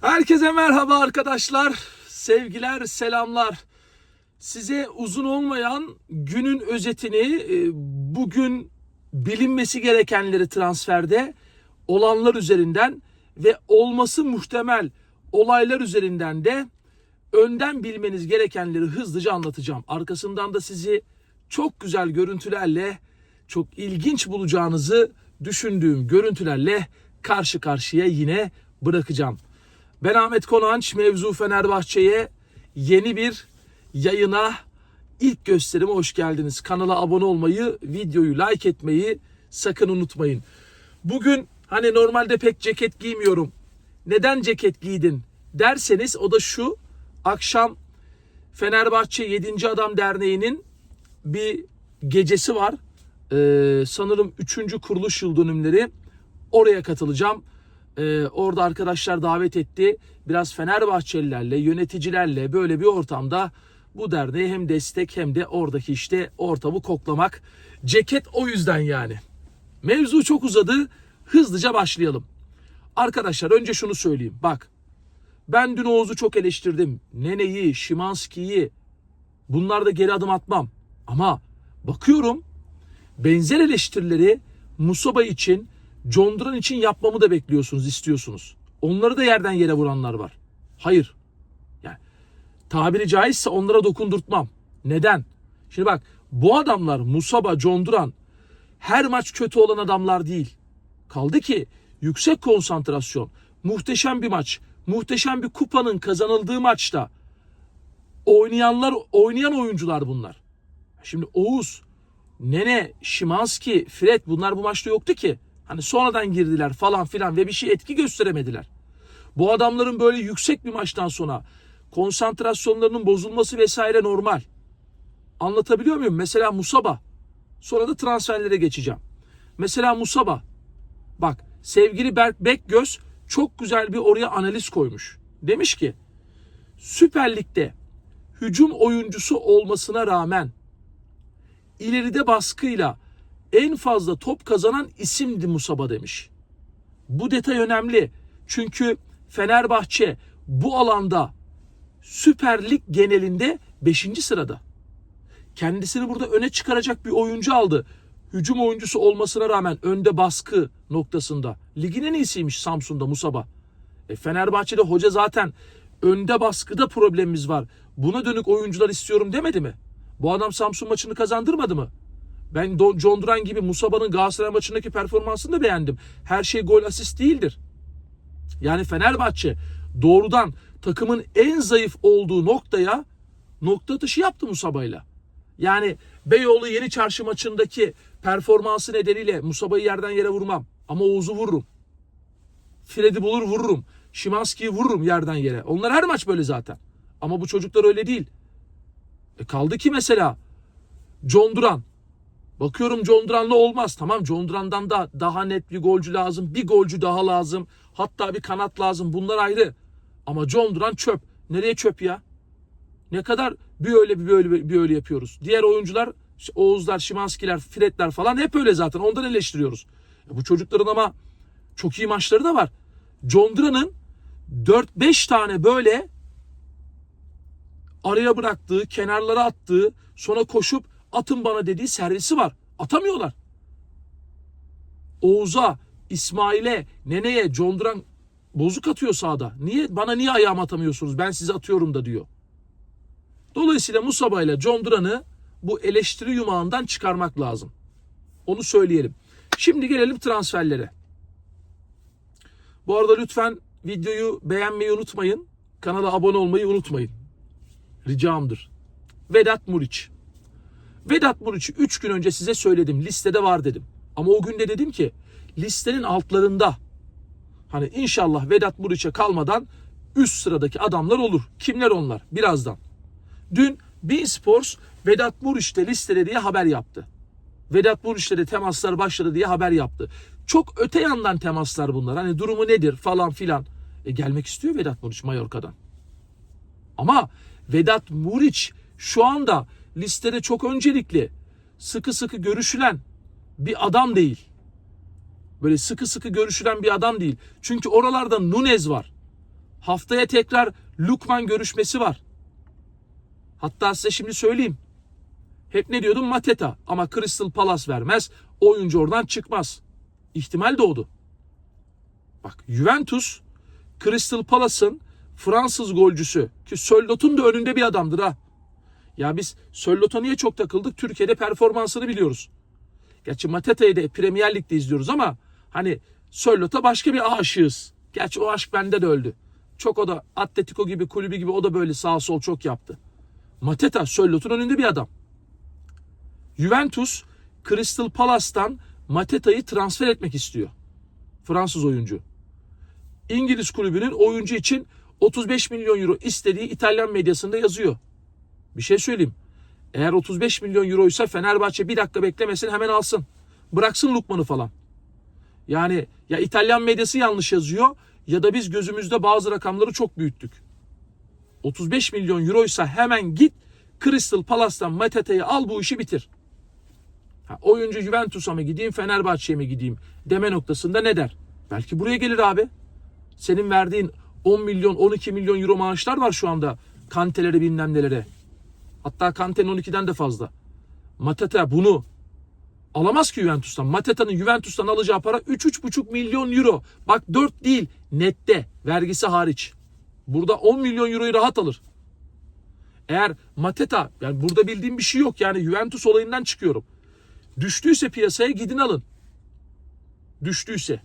Herkese merhaba arkadaşlar. Sevgiler, selamlar. Size uzun olmayan günün özetini, e, bugün bilinmesi gerekenleri transferde olanlar üzerinden ve olması muhtemel olaylar üzerinden de önden bilmeniz gerekenleri hızlıca anlatacağım. Arkasından da sizi çok güzel görüntülerle, çok ilginç bulacağınızı düşündüğüm görüntülerle karşı karşıya yine bırakacağım. Ben Ahmet Konanç, Mevzu Fenerbahçe'ye yeni bir yayına, ilk gösterime hoş geldiniz. Kanala abone olmayı, videoyu like etmeyi sakın unutmayın. Bugün hani normalde pek ceket giymiyorum. Neden ceket giydin derseniz o da şu. Akşam Fenerbahçe 7. Adam Derneği'nin bir gecesi var. Ee, sanırım 3. kuruluş yıl dönümleri. Oraya katılacağım. Ee, orada arkadaşlar davet etti. Biraz Fenerbahçelilerle, yöneticilerle böyle bir ortamda bu derneğe hem destek hem de oradaki işte ortamı koklamak. Ceket o yüzden yani. Mevzu çok uzadı. Hızlıca başlayalım. Arkadaşlar önce şunu söyleyeyim. Bak ben dün Oğuz'u çok eleştirdim. Nene'yi, Şimanski'yi bunlarda geri adım atmam. Ama bakıyorum benzer eleştirileri Musaba için, John Duran için yapmamı da bekliyorsunuz, istiyorsunuz. Onları da yerden yere vuranlar var. Hayır. Yani tabiri caizse onlara dokundurtmam. Neden? Şimdi bak bu adamlar Musaba, John Duran her maç kötü olan adamlar değil. Kaldı ki yüksek konsantrasyon, muhteşem bir maç, muhteşem bir kupanın kazanıldığı maçta oynayanlar, oynayan oyuncular bunlar. Şimdi Oğuz, Nene, Şimanski, Fred bunlar bu maçta yoktu ki. Hani sonradan girdiler falan filan ve bir şey etki gösteremediler. Bu adamların böyle yüksek bir maçtan sonra konsantrasyonlarının bozulması vesaire normal. Anlatabiliyor muyum? Mesela Musaba. Sonra da transferlere geçeceğim. Mesela Musaba. Bak sevgili Berk Bekgöz çok güzel bir oraya analiz koymuş. Demiş ki Süper Lig'de hücum oyuncusu olmasına rağmen ileride baskıyla en fazla top kazanan isimdi Musaba demiş. Bu detay önemli. Çünkü Fenerbahçe bu alanda Süper Lig genelinde 5. sırada. Kendisini burada öne çıkaracak bir oyuncu aldı. Hücum oyuncusu olmasına rağmen önde baskı noktasında. Ligin en iyisiymiş Samsun'da Musaba. E Fenerbahçe'de hoca zaten önde baskıda problemimiz var. Buna dönük oyuncular istiyorum demedi mi? Bu adam Samsun maçını kazandırmadı mı? Ben John Duran gibi Musaba'nın Galatasaray maçındaki performansını da beğendim. Her şey gol asist değildir. Yani Fenerbahçe doğrudan takımın en zayıf olduğu noktaya nokta atışı yaptı Musaba'yla. Yani Beyoğlu Yeni Çarşı maçındaki performansı nedeniyle Musaba'yı yerden yere vurmam. Ama Oğuz'u vururum. Fred'i bulur vururum. Şimanski'yi vururum yerden yere. Onlar her maç böyle zaten. Ama bu çocuklar öyle değil. E kaldı ki mesela John Duran. Bakıyorum John Duran'la olmaz. Tamam John Duran'dan da daha net bir golcü lazım. Bir golcü daha lazım. Hatta bir kanat lazım. Bunlar ayrı. Ama John Duran çöp. Nereye çöp ya? Ne kadar bir öyle bir böyle bir öyle yapıyoruz. Diğer oyuncular Oğuzlar, Şimanskiler, Fredler falan hep öyle zaten. Ondan eleştiriyoruz. E bu çocukların ama çok iyi maçları da var. John Duran'ın 4-5 tane böyle araya bıraktığı, kenarlara attığı, sonra koşup atın bana dediği servisi var. Atamıyorlar. Oğuz'a, İsmail'e, Nene'ye, John Duran bozuk atıyor sahada. Niye? Bana niye ayağımı atamıyorsunuz? Ben size atıyorum da diyor. Dolayısıyla Musaba ile John Duran'ı bu eleştiri yumağından çıkarmak lazım. Onu söyleyelim. Şimdi gelelim transferlere. Bu arada lütfen videoyu beğenmeyi unutmayın. Kanala abone olmayı unutmayın. Ricamdır. Vedat Muriç. Vedat Muriç'i 3 gün önce size söyledim. Listede var dedim. Ama o gün de dedim ki listenin altlarında hani inşallah Vedat Muriç'e kalmadan üst sıradaki adamlar olur. Kimler onlar? Birazdan. Dün Bein Sports Vedat Muriç de listede diye haber yaptı. Vedat Muriç'le de temaslar başladı diye haber yaptı. Çok öte yandan temaslar bunlar. Hani durumu nedir falan filan. E gelmek istiyor Vedat Muriç Mallorca'dan. Ama Vedat Muriç şu anda listede çok öncelikli, sıkı sıkı görüşülen bir adam değil. Böyle sıkı sıkı görüşülen bir adam değil. Çünkü oralarda Nunez var. Haftaya tekrar Lukman görüşmesi var. Hatta size şimdi söyleyeyim. Hep ne diyordum? Mateta. Ama Crystal Palace vermez. Oyuncu oradan çıkmaz. İhtimal doğdu. Bak Juventus Crystal Palace'ın Fransız golcüsü ki Söldot'un da önünde bir adamdır ha. Ya biz Söldot'a niye çok takıldık? Türkiye'de performansını biliyoruz. Gerçi Mateta'yı da Premier Lig'de izliyoruz ama hani Söldot'a başka bir aşığız. Gerçi o aşk bende de öldü. Çok o da Atletico gibi kulübü gibi o da böyle sağ sol çok yaptı. Mateta Söldot'un önünde bir adam. Juventus Crystal Palace'tan Mateta'yı transfer etmek istiyor. Fransız oyuncu. İngiliz kulübünün oyuncu için 35 milyon euro istediği İtalyan medyasında yazıyor. Bir şey söyleyeyim. Eğer 35 milyon euroysa Fenerbahçe bir dakika beklemesin hemen alsın. Bıraksın Lukman'ı falan. Yani ya İtalyan medyası yanlış yazıyor ya da biz gözümüzde bazı rakamları çok büyüttük. 35 milyon euroysa hemen git Crystal Palace'tan Mateta'yı al bu işi bitir. Ha, oyuncu Juventus'a mı gideyim Fenerbahçe'ye mi gideyim deme noktasında ne der? Belki buraya gelir abi. Senin verdiğin 10 milyon 12 milyon euro maaşlar var şu anda Kantelere bilmem nelere. Hatta Kante'nin 12'den de fazla. Mateta bunu alamaz ki Juventus'tan. Mateta'nın Juventus'tan alacağı para 3-3,5 milyon euro. Bak 4 değil nette vergisi hariç. Burada 10 milyon euroyu rahat alır. Eğer Mateta yani burada bildiğim bir şey yok yani Juventus olayından çıkıyorum. Düştüyse piyasaya gidin alın. Düştüyse.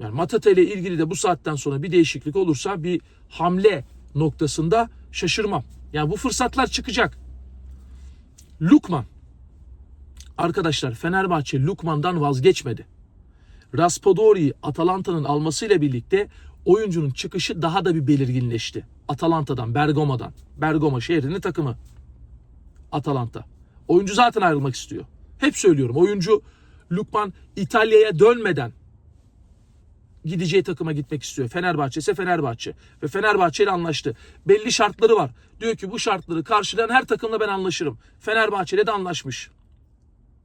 Yani Matata ile ilgili de bu saatten sonra bir değişiklik olursa bir hamle noktasında şaşırmam. Yani bu fırsatlar çıkacak. Lukman. Arkadaşlar Fenerbahçe Lukman'dan vazgeçmedi. Raspadori'yi Atalanta'nın almasıyla birlikte oyuncunun çıkışı daha da bir belirginleşti. Atalanta'dan, Bergama'dan. Bergama şehrinin takımı. Atalanta. Oyuncu zaten ayrılmak istiyor. Hep söylüyorum. Oyuncu Lukman İtalya'ya dönmeden gideceği takıma gitmek istiyor. Fenerbahçe ise Fenerbahçe. Ve Fenerbahçe ile anlaştı. Belli şartları var. Diyor ki bu şartları karşılayan her takımla ben anlaşırım. Fenerbahçe ile de anlaşmış.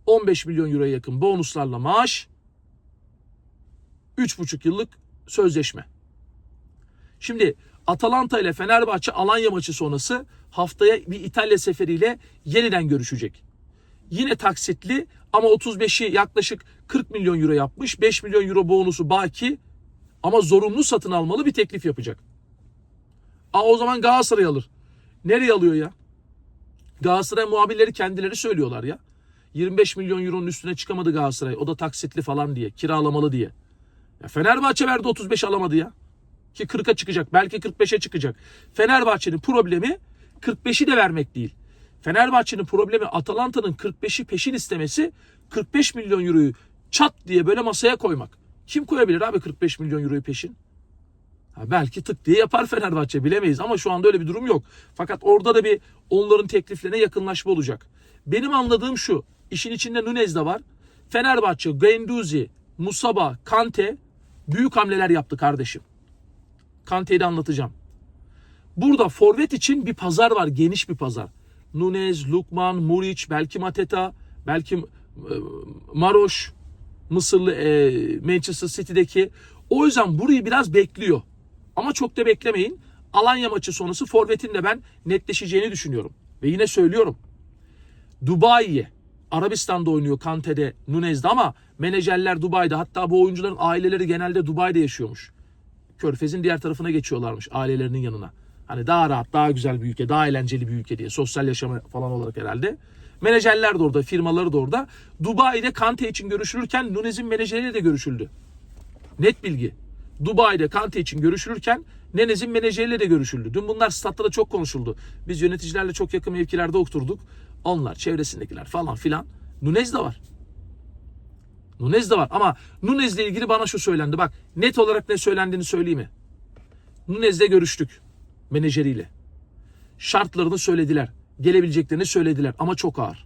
15 milyon euroya yakın bonuslarla maaş. 3,5 yıllık sözleşme. Şimdi Atalanta ile Fenerbahçe Alanya maçı sonrası haftaya bir İtalya seferiyle yeniden görüşecek. Yine taksitli ama 35'i yaklaşık 40 milyon euro yapmış. 5 milyon euro bonusu baki ama zorunlu satın almalı bir teklif yapacak. Aa, o zaman Galatasaray alır. Nereye alıyor ya? Galatasaray muhabirleri kendileri söylüyorlar ya. 25 milyon euronun üstüne çıkamadı Galatasaray. O da taksitli falan diye, kiralamalı diye. Ya Fenerbahçe verdi 35 alamadı ya. Ki 40'a çıkacak, belki 45'e çıkacak. Fenerbahçe'nin problemi 45'i de vermek değil. Fenerbahçe'nin problemi Atalanta'nın 45'i peşin istemesi 45 milyon euroyu çat diye böyle masaya koymak. Kim koyabilir abi 45 milyon euroyu peşin? Ha belki tık diye yapar Fenerbahçe bilemeyiz ama şu anda öyle bir durum yok. Fakat orada da bir onların tekliflerine yakınlaşma olacak. Benim anladığım şu. işin içinde Nunez de var. Fenerbahçe, Guendouzi, Musaba, Kante büyük hamleler yaptı kardeşim. Kante'yi de anlatacağım. Burada forvet için bir pazar var. Geniş bir pazar. Nunez, Lukman, Muric, belki Mateta, belki e, Maroş, Mısırlı e, Manchester City'deki. O yüzden burayı biraz bekliyor. Ama çok da beklemeyin. Alanya maçı sonrası forvetin de ben netleşeceğini düşünüyorum. Ve yine söylüyorum. Dubai'ye Arabistan'da oynuyor Kante'de, Nunez'de ama menajerler Dubai'de. Hatta bu oyuncuların aileleri genelde Dubai'de yaşıyormuş. Körfez'in diğer tarafına geçiyorlarmış ailelerinin yanına. Hani daha rahat, daha güzel bir ülke, daha eğlenceli bir ülke diye. Sosyal yaşama falan olarak herhalde. Menajerler de orada, firmaları da orada. Dubai'de Kante için görüşülürken Nunez'in menajeriyle de görüşüldü. Net bilgi. Dubai'de Kante için görüşülürken Nenez'in menajeriyle de görüşüldü. Dün bunlar statta da çok konuşuldu. Biz yöneticilerle çok yakın mevkilerde oturduk. Onlar, çevresindekiler falan filan. Nunez de var. Nunez de var ama Nunez'le ilgili bana şu söylendi. Bak net olarak ne söylendiğini söyleyeyim mi? Nunez'le görüştük menajeriyle. Şartlarını söylediler. Gelebileceklerini söylediler ama çok ağır.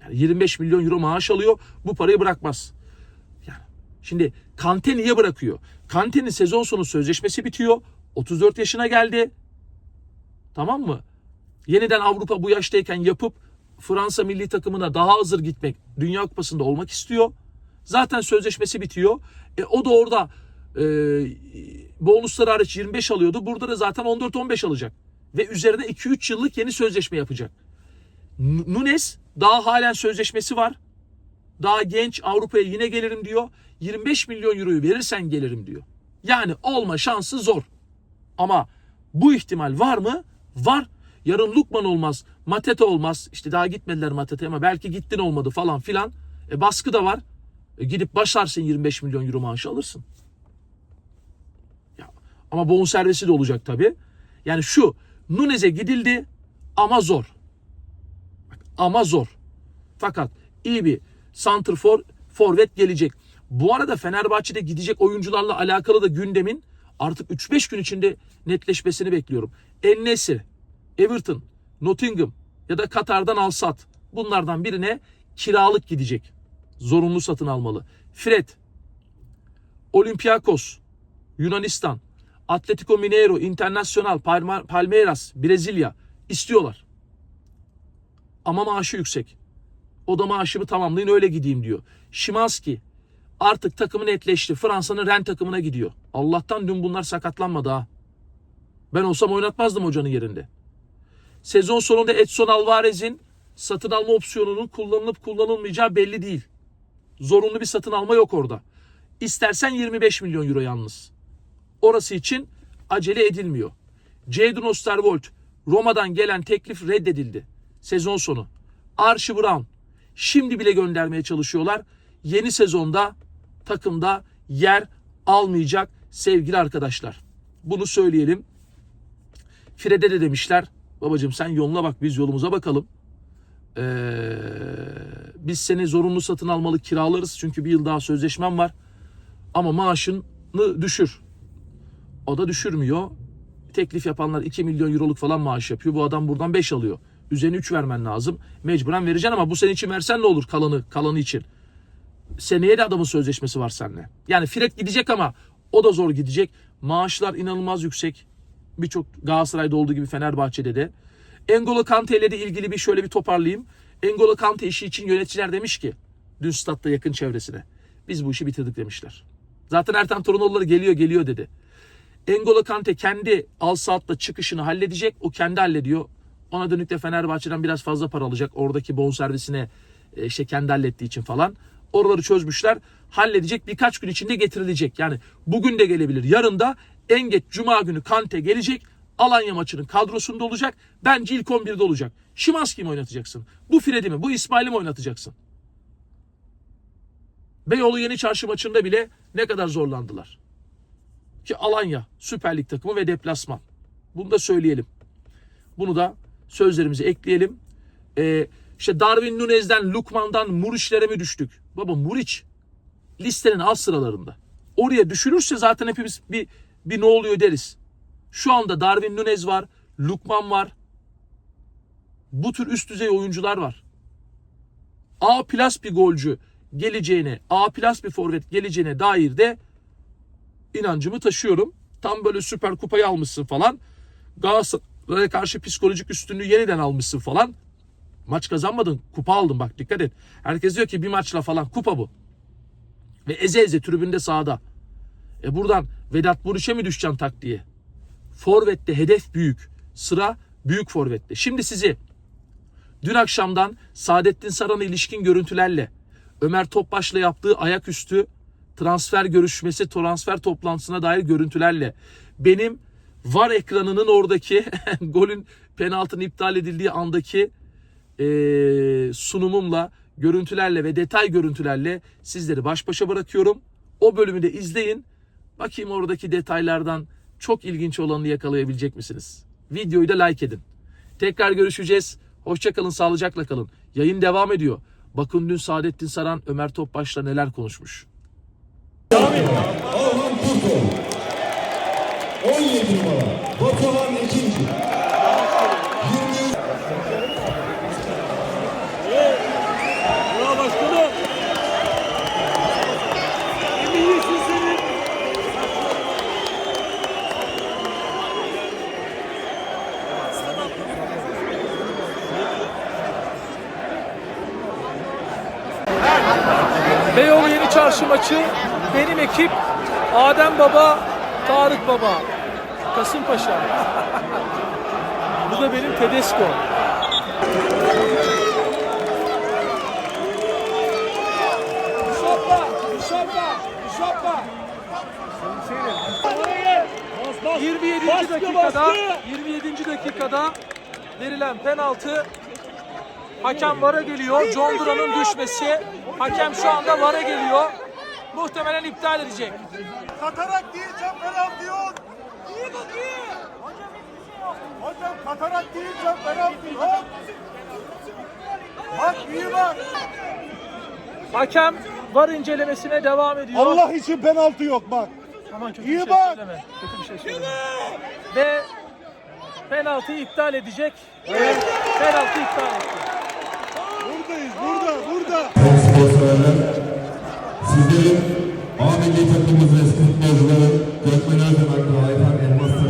Yani 25 milyon euro maaş alıyor. Bu parayı bırakmaz. Yani şimdi Kante niye bırakıyor? Kante'nin sezon sonu sözleşmesi bitiyor. 34 yaşına geldi. Tamam mı? Yeniden Avrupa bu yaştayken yapıp Fransa milli takımına daha hazır gitmek, Dünya Kupası'nda olmak istiyor. Zaten sözleşmesi bitiyor. E, o da orada e, bonusları hariç 25 alıyordu. Burada da zaten 14-15 alacak. Ve üzerine 2-3 yıllık yeni sözleşme yapacak. Nunes daha halen sözleşmesi var. Daha genç Avrupa'ya yine gelirim diyor. 25 milyon euroyu verirsen gelirim diyor. Yani olma şansı zor. Ama bu ihtimal var mı? Var. Yarın Lukman olmaz, Matete olmaz. İşte daha gitmediler Matete ama belki gittin olmadı falan filan. E baskı da var. E gidip başlarsın 25 milyon euro maaşı alırsın. Ama bonservisi de olacak tabii. Yani şu Nunez'e gidildi ama zor. Ama zor. Fakat iyi bir santrfor forvet gelecek. Bu arada Fenerbahçe'de gidecek oyuncularla alakalı da gündemin artık 3-5 gün içinde netleşmesini bekliyorum. Ennesi, Everton, Nottingham ya da Katar'dan Al-Sadd bunlardan birine kiralık gidecek. Zorunlu satın almalı. Fred, Olympiakos, Yunanistan, Atletico Mineiro, Internacional, Palmeiras, Brezilya istiyorlar. Ama maaşı yüksek. O da maaşımı tamamlayın öyle gideyim diyor. Şimanski artık takımı netleşti. Fransa'nın Ren takımına gidiyor. Allah'tan dün bunlar sakatlanmadı ha. Ben olsam oynatmazdım hocanın yerinde. Sezon sonunda Edson Alvarez'in satın alma opsiyonunun kullanılıp kullanılmayacağı belli değil. Zorunlu bir satın alma yok orada. İstersen 25 milyon euro yalnız. Orası için acele edilmiyor. Jadon Osterwold Roma'dan gelen teklif reddedildi. Sezon sonu. Archie Brown şimdi bile göndermeye çalışıyorlar. Yeni sezonda takımda yer almayacak sevgili arkadaşlar. Bunu söyleyelim. Fred'e de demişler. Babacım sen yoluna bak biz yolumuza bakalım. Ee, biz seni zorunlu satın almalı kiralarız. Çünkü bir yıl daha sözleşmem var. Ama maaşını düşür. O da düşürmüyor. Teklif yapanlar 2 milyon euroluk falan maaş yapıyor. Bu adam buradan 5 alıyor. Üzerine 3 vermen lazım. Mecburen vereceksin ama bu sene için versen ne olur kalanı kalanı için. Seneye de adamın sözleşmesi var seninle. Yani Fred gidecek ama o da zor gidecek. Maaşlar inanılmaz yüksek. Birçok Galatasaray'da olduğu gibi Fenerbahçe'de de. Engolo Kante ile de ilgili bir şöyle bir toparlayayım. Engolo Kante işi için yöneticiler demiş ki dün statta yakın çevresine. Biz bu işi bitirdik demişler. Zaten Ertan Torunoğulları geliyor geliyor dedi. Engolo Kante kendi al saatle çıkışını halledecek. O kendi hallediyor. Ona dönük de Fenerbahçe'den biraz fazla para alacak. Oradaki bonservisine e, işte kendi hallettiği için falan. Oraları çözmüşler. Halledecek birkaç gün içinde getirilecek. Yani bugün de gelebilir. Yarın da en geç cuma günü Kante gelecek. Alanya maçının kadrosunda olacak. Bence ilk 11'de olacak. Şimanski mi oynatacaksın? Bu Fred'i mi? Bu İsmail'i mi oynatacaksın? Beyoğlu Yeni Çarşı maçında bile ne kadar zorlandılar. Ki Alanya Süper Lig takımı ve deplasman. Bunu da söyleyelim. Bunu da sözlerimize ekleyelim. Ee, işte Darwin Nunez'den, Lukman'dan Muriç'lere mi düştük? Baba Muriç listenin alt sıralarında. Oraya düşülürse zaten hepimiz bir, bir ne oluyor deriz. Şu anda Darwin Nunez var, Lukman var. Bu tür üst düzey oyuncular var. A plus bir golcü geleceğine, A plus bir forvet geleceğine dair de inancımı taşıyorum. Tam böyle süper kupayı almışsın falan. Galatasaray'a karşı psikolojik üstünlüğü yeniden almışsın falan. Maç kazanmadın, kupa aldın bak dikkat et. Herkes diyor ki bir maçla falan kupa bu. Ve eze eze tribünde sahada. E buradan Vedat Muriç'e mi düşeceksin tak diye. Forvet'te hedef büyük. Sıra büyük forvette. Şimdi sizi dün akşamdan Saadettin Saran'a ilişkin görüntülerle Ömer Topbaş'la yaptığı ayaküstü transfer görüşmesi, transfer toplantısına dair görüntülerle benim VAR ekranının oradaki golün penaltının iptal edildiği andaki eee, sunumumla, görüntülerle ve detay görüntülerle sizleri baş başa bırakıyorum. O bölümü de izleyin. Bakayım oradaki detaylardan çok ilginç olanı yakalayabilecek misiniz? Videoyu da like edin. Tekrar görüşeceğiz. Hoşçakalın, sağlıcakla kalın. Yayın devam ediyor. Bakın dün Saadettin Saran Ömer Topbaş'la neler konuşmuş. Orhan Kurtoğlu. 17 numara. Batuhan ikinci. 20 Ya başkanım. Senin. Beyoğlu Yeni Çarşı maçı benim ekip Adem Baba, Tarık Baba. Kasımpaşa. Bu da benim Tedesco. Müşabba, müşabba, müşabba. 27. dakikada 27. dakikada verilen penaltı Hakem VAR'a geliyor. John Duran'ın düşmesi. Hakem şu anda VAR'a geliyor. Muhtemelen iptal edecek. Katarak can penaltı yok. İyi bak iyi. Hocam katarak değil can penaltı yok. Bak iyi bak. Hakem VAR incelemesine devam ediyor. Allah için penaltı yok bak. Aman kötü İyi bir şey bak. söyleme. Kötü bir şey söyleme. Ve penaltıyı iptal edecek. Evet. Penaltı iptal etti. Buradayız burada burada. Severler, sizleri, Amin Milli Takımımız ve sporcuları, gökmenler demek Raihan Elmas'ın